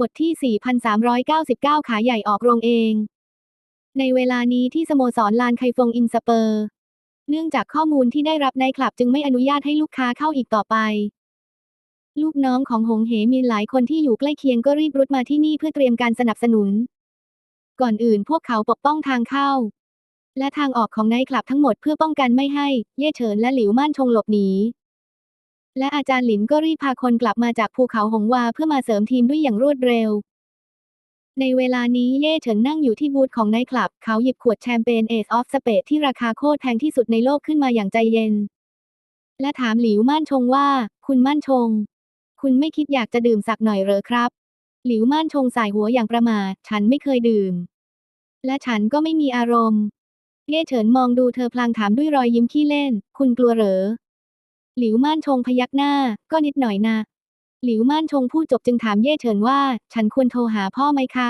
บทที่ 4,399 ขาใหญ่ออกโรงเอง ในเวลานี้ที่สโมสรลานไคฟงอินสเปอร์ เนื่องจากข้อมูลที่ได้รับในคลับจึงไม่อนุญาตให้ลูกค้าเข้าอีกต่อไป ลูกน้องของหงเหมีหลายคนที่อยู่ใกล้เคียงก็รีบรุดมาที่นี่เพื่อเตรียมการสนับสนุน ก่อนอื่นพวกเขาปกป้องทางเข้า และทางออกของไนท์คลับทั้งหมดเพื่อป้องกันไม่ให้ เย่เฉินและหลิวม่านชงหลบหนี และอาจารย์หลินก็รีบพาคนกลับมาจากภูเขาหงวาเพื่อมาเสริมทีมด้วยอย่างรวดเร็ว ในเวลานี้เย่เฉินนั่งอยู่ที่บูธของนท์คลับ เขาหยิบขวดแชมเปญเอสออฟสเปดที่ราคาโคตรแพงที่สุดในโลกขึ้นมาอย่างใจเย็น และถามหลิวม่านชงว่า คุณม่านชง คุณไม่คิดอยากจะดื่มสักหน่อยเหรอครับ หลิวม่านชงสายหัวอย่างประมาทฉันไม่เคยดื่ม และฉันก็ไม่มีอารมณ์เย่เฉินมองดูเธอพลางถามด้วยรอยยิ้มขี้เล่น คุณกลัวเหรอ หลิวม่านชงพยักหน้า ก็นิดหน่อยนะ หลิวม่านชงพูดจบจึงถามเย่เฉินว่า ฉันควรโทรหาพ่อไหมคะ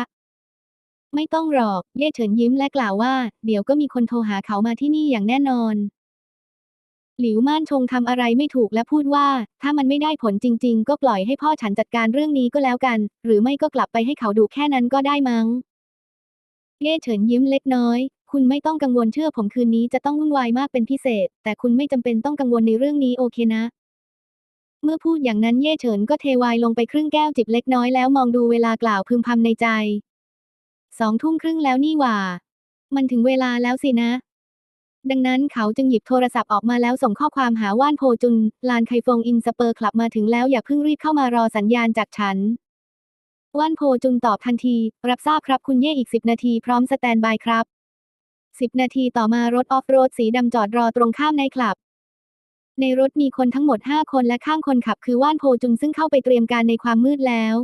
ไม่ต้องหรอก เย่เฉินยิ้มและกล่าวว่า เดี๋ยวก็มีคนโทรหาเขามาที่นี่อย่างแน่นอน หลิวม่านชงทำอะไรไม่ถูกและพูดว่า ถ้ามันไม่ได้ผลจริง ๆ ก็ปล่อยให้พ่อฉันจัดการเรื่องนี้ก็แล้วกัน หรือไม่ก็กลับไปให้เขาดูแค่นั้นก็ได้มั้ง เย่เฉินยิ้มเล็กน้อย คุณไม่ต้องกังวลเชื่อผมคืนนี้จะต้องวุ่นวายมากเป็นพิเศษ แต่คุณไม่จำเป็นต้องกังวลในเรื่องนี้โอเคนะ เมื่อพูดอย่างนั้นเย่เฉินก็เทวน์ลงไปครึ่งแก้วจิบเล็กน้อยแล้วมองดูเวลากล่าวพึมพำในใจ สองทุ่มครึ่งแล้วนี่หว่า มันถึงเวลาแล้วสินะ ดังนั้นเขาจึงหยิบโทรศัพท์ออกมาแล้วส่งข้อความหาว่านโพจุน ลานไคฟงอินสเปอร์คลับมาถึงแล้วอย่าเพิ่งรีบเข้ามารอสัญญาณจากฉันว่านโพจุนตอบทันที รับทราบครับคุณเย่อีกสิบนาทีพร้อมสแตนบายครับ สิบนาทีต่อมารถออฟโรดสีดำจอดรอตรงข้ามในคลับ ในรถมีคนทั้งหมดห้าคนและข้างคนขับคือว่านโพจุนซึ่งเข้าไปเตรียมการในความมืดแล้ว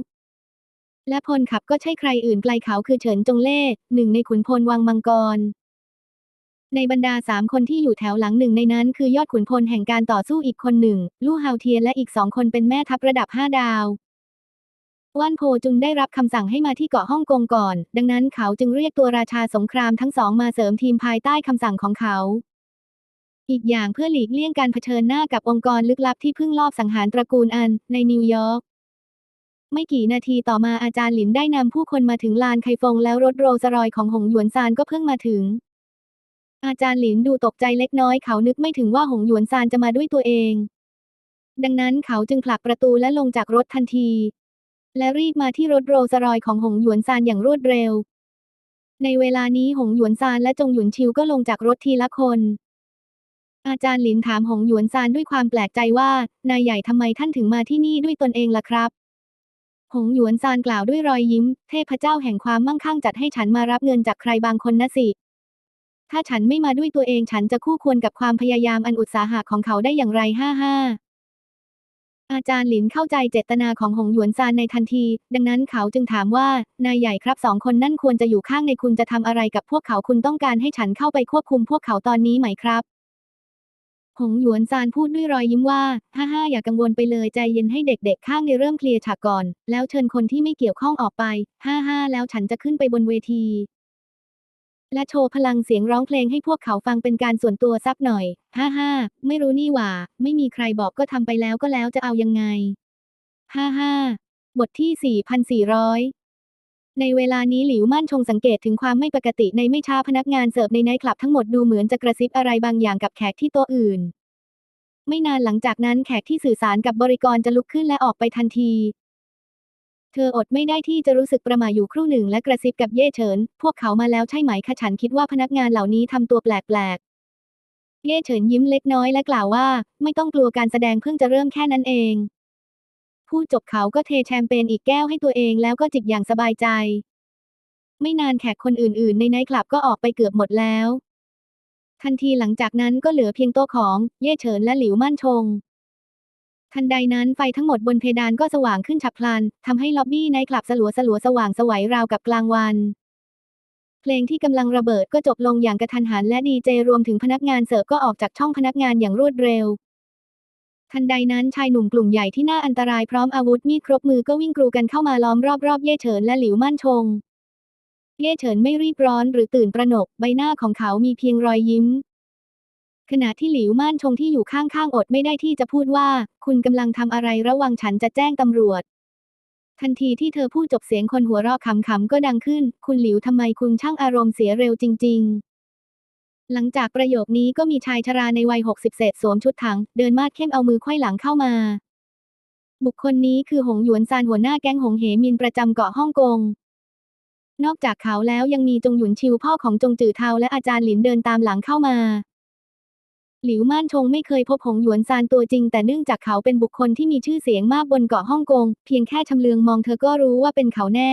และพลขับก็ใช่ใครอื่นไกลเขาคือเฉินจงเล่หนึ่งในขุนพลวังมังกร ในบรรดาสามคนที่อยู่แถวหลังหนึ่งในนั้น คือยอดขุนพลแห่งการต่อสู้อีกคนหนึ่ง ลู่เฮาเทียนและอีกสองคนเป็นแม่ทัพระดับห้าดาว ว่านโพจุนได้รับคำสั่งให้มาที่เกาะฮ่องกงก่อน ดังนั้นเขาจึงเรียกตัวราชาสงครามทั้งสองมาเสริมทีมภายใต้คำสั่งของเขา อีกอย่างเพื่อหลีกเลี่ยงการเผชิญหน้ากับองค์กรลึกลับที่เพิ่งลอบสังหารตระกูลอันในนิวยอร์ก ไม่กี่นาทีต่อมาอาจารย์หลินได้นำผู้คนมาถึงลานไคฟงแล้วรถโรลสรอยของหงหยวนซานก็เพิ่งมาถึง อาจารย์หลินดูตกใจเล็กน้อยเขานึกไม่ถึงว่าหงหยวนซานจะมาด้วยตัวเองดังนั้นเขาจึงผลักประตูและลงจากรถทันที และรีบมาที่รถโรลสรอยของหงหยวนซานอย่างรวดเร็ว ในเวลานี้หงหยวนซานและจงหยุนชิวก็ลงจากรถทีละคน อาจารย์หลินถามหงหยวนซานด้วยความแปลกใจว่า นายใหญ่ทำไมท่านถึงมาที่นี่ด้วยตนเองล่ะครับ หงหยวนซานกล่าวด้วยรอยยิ้ม เทพเจ้าแห่งความมั่งคั่งจัดให้ฉันมารับเงินจากใครบางคนนะสิ ถ้าฉันไม่มาด้วยตัวเองฉันจะคู่ควรกับความพยายามอันอุตสาหะของเขาได้อย่างไรห้าห้า อาจารย์หลินเข้าใจเจตนาของหงหยวนซานในทันที ดังนั้นเขาจึงถามว่า นายใหญ่ครับสองคนนั่นควรจะอยู่ข้างในคุณจะทำอะไรกับพวกเขาคุณต้องการให้ฉันเข้าไปควบคุมพวกเขาตอนนี้ไหมครับหงหยวนซานพูดด้วยรอยยิ้มว่าฮ่าฮ่าอย่ากังวลไปเลยใจเย็นให้เด็กๆ ข้างในเริ่มเคลียร์ฉากก่อน แล้วเชิญคนที่ไม่เกี่ยวข้องออกไป ฮ่าฮ่าแล้วฉันจะขึ้นไปบนเวที และโชว์พลังเสียงร้องเพลงให้พวกเขาฟังเป็นการส่วนตัวสักหน่อย ฮ่าฮ่าไม่รู้นี่หว่า ไม่มีใครบอกก็ทำไปแล้วก็แล้วจะเอายังไง ฮ่าฮ่าบทที่ 4,400ในเวลานี้หลิวมั่นชงสังเกตถึงความไม่ปกติในไม่ช้าพนักงานเสิร์ฟในไนท์คลับทั้งหมดดูเหมือนจะกระซิบอะไรบางอย่างกับแขกที่โต๊ะอื่น ไม่นานหลังจากนั้นแขกที่สื่อสารกับบริกรจะลุกขึ้นและออกไปทันที เธออดไม่ได้ที่จะรู้สึกประหม่าอยู่ครู่หนึ่งและกระซิบกับเย่เฉิน พวกเขามาแล้วใช่ไหมคะฉันคิดว่าพนักงานเหล่านี้ทำตัวแปลกๆ เย่เฉินยิ้มเล็กน้อยและกล่าวว่า ไม่ต้องกลัวการแสดงเพิ่งจะเริ่มแค่นั้นเอง พูดจบเขาก็เทแชมเปญอีกแก้วให้ตัวเองแล้วก็จิบอย่างสบายใจ ไม่นานแขกคนอื่น ๆ ในไนท์คลับก็ออกไปเกือบหมดแล้ว ทันทีหลังจากนั้นก็เหลือเพียงโต๊ะของเย่เฉินและหลิวมั่นชง ทันใดนั้นไฟทั้งหมดบนเพดานก็สว่างขึ้นฉับพลันทำให้ล็อบบี้ไนคลับสลัวสลัวสว่างสวัยราวกับกลางวัน เพลงที่กำลังระเบิดก็จบลงอย่างกระทันหันและดีเจรวมถึงพนักงานเสิร์ฟก็ออกจากช่องพนักงานอย่างรวดเร็ว ทันใดนั้นชายหนุ่มกลุ่มใหญ่ที่น่าอันตรายพร้อมอาวุธมีดครบมือก็วิ่งกรูกันเข้ามาล้อมรอบๆเย่เฉินและหลิวมั่นชง เย่เฉินไม่รีบร้อนหรือตื่นตระหนกใบหน้าของเขามีเพียงรอยยิ้ม ขณะที่หลิวม่านชงที่อยู่ข้างๆอดไม่ได้ที่จะพูดว่า คุณกำลังทำอะไรระวังฉันจะแจ้งตำรวจ ทันทีที่เธอพูดจบเสียงคนหัวเราะขำๆก็ดังขึ้น คุณหลิวทำไมคุณช่างอารมณ์เสียเร็วจริง ๆ หลังจากประโยคนี้ก็มีชายชราในวัย60เศษสวมชุดถัง เดินมาดเข้มเอามือไขว้หลังเข้ามา บุคคลนี้คือหงหยวนซานหัวหน้าแก๊งหงเหมินประจำเกาะฮ่องกงนอกจากเขาแล้วยังมีจงหยุนชิวพ่อของจงจือเทาและอาจารย์หลินเดินตามหลังเข้ามา หลิวม่านชงไม่เคยพบหงหยวนซานตัวจริง แต่เนื่องจากเขาเป็นบุคคลที่มีชื่อเสียงมากบนเกาะฮ่องกง เพียงแค่ชำเลืองมองเธอก็รู้ว่าเป็นเขาแน่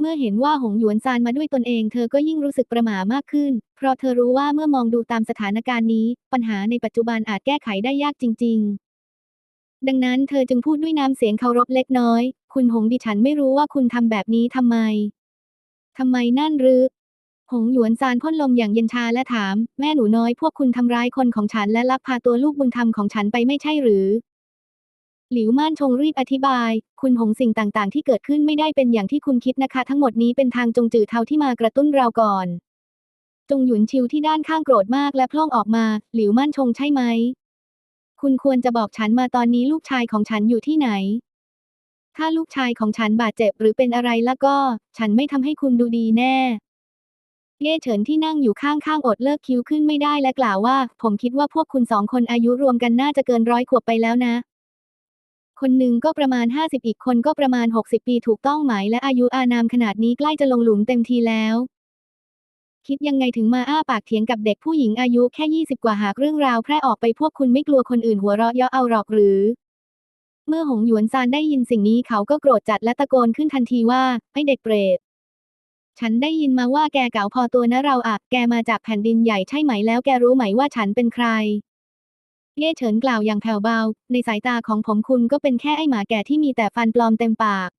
เมื่อเห็นว่าหงหยวนซานมาด้วยตนเอง เธอก็ยิ่งรู้สึกประหม่ามากขึ้น เพราะเธอรู้ว่าเมื่อมองดูตามสถานการณ์นี้ ปัญหาในปัจจุบันอาจแก้ไขได้ยากจริง ๆ ดังนั้นเธอจึงพูดด้วยน้ำเสียงเคารพเล็กน้อย คุณหงดิฉันไม่รู้ว่าคุณทำแบบนี้ทำไมทำไมนั่นหรือ หงหยวนซานพ่นลมอย่างเย็นชาและถาม แม่หนูน้อยพวกคุณทำร้ายคนของฉันและลักพาตัวลูกบุญธรรมของฉันไปไม่ใช่หรือ หลิวม่านชงรีบอธิบาย คุณหงสิ่งต่างๆ ที่เกิดขึ้นไม่ได้เป็นอย่างที่คุณคิดนะคะ ทั้งหมดนี้เป็นทางจงจือเทาที่มากระตุ้นเราก่อน จงหยุนชิวที่ด้านข้างโกรธมากและพล่องออกมา หลิวม่านชงใช่ไหม คุณควรจะบอกฉันมาตอนนี้ลูกชายของฉันอยู่ที่ไหนถ้าลูกชายของฉันบาดเจ็บหรือเป็นอะไรแล้วก็ ฉันไม่ทำให้คุณดูดีแน่ เย่เฉินที่นั่งอยู่ข้างๆอดเลิกคิ้วขึ้นไม่ได้และกล่าวว่า ผมคิดว่าพวกคุณสองคนอายุรวมกันน่าจะเกินร้อยขวบไปแล้วนะ คนหนึ่งก็ประมาณ 50 อีกคนก็ประมาณ 60 ปีถูกต้องไหมและอายุอานามขนาดนี้ใกล้จะลงหลุมเต็มทีแล้ว คิดยังไงถึงมาอ้าปากเถียงกับเด็กผู้หญิงอายุแค่ 20 กว่าหากเรื่องราวแพร่ออกไปพวกคุณไม่กลัวคนอื่นหัวเราะเยาะเอาหรอกหรือ เมื่อหงหยวนซานได้ยินสิ่งนี้เขาก็โกรธจัดและตะโกนขึ้นทันทีว่าไอ้เด็กเปรต ฉันได้ยินมาว่าแกเก๋าพอตัวนะเราอะแกมาจากแผ่นดินใหญ่ใช่ไหมแล้วแกรู้ไหมว่าฉันเป็นใคร เย่เฉินกล่าวอย่างแผ่วเบา ในสายตาของผมคุณก็เป็นแค่ไอหมาแก่ที่มีแต่ฟันปลอมเต็มปาก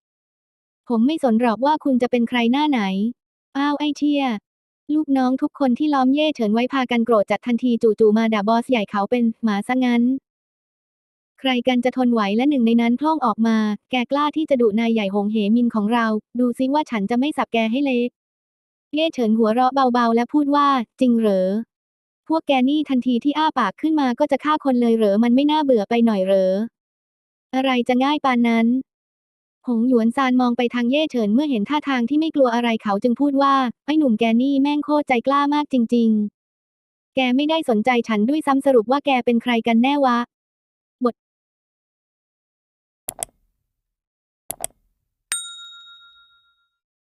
ผมไม่สนหรอกว่าคุณจะเป็นใครหน้าไหน อ้าวไอเชี่ยลูกน้องทุกคนที่ล้อมเย่เฉินไว้พากันโกรธจัดทันทีจู่ๆมาด่าบอสใหญ่เขาเป็นหมาซะงั้น ใครกันจะทนไหวและหนึ่งในนั้นพล่องออกมา แกกล้าที่จะดุนายใหญ่หงเหมินของเรา ดูซิว่าฉันจะไม่สับแกให้เละเย่เฉินหัวเราะเบาๆ และพูดว่า จริงเหรอ พวกแกนี่ทันทีที่อ้าปากขึ้นมาก็จะฆ่าคนเลยเหรอ มันไม่น่าเบื่อไปหน่อยเหรอ อะไรจะง่ายปานนั้น หงหยวนซานมองไปทางเย่เฉินเมื่อเห็นท่าทางที่ไม่กลัวอะไรเขาจึงพูดว่า ไอ้หนุ่มแกนี่แม่งโคตรใจกล้ามากจริง ๆ แกไม่ได้สนใจฉันด้วยซ้ำสรุปว่าแกเป็นใครกันแน่วะ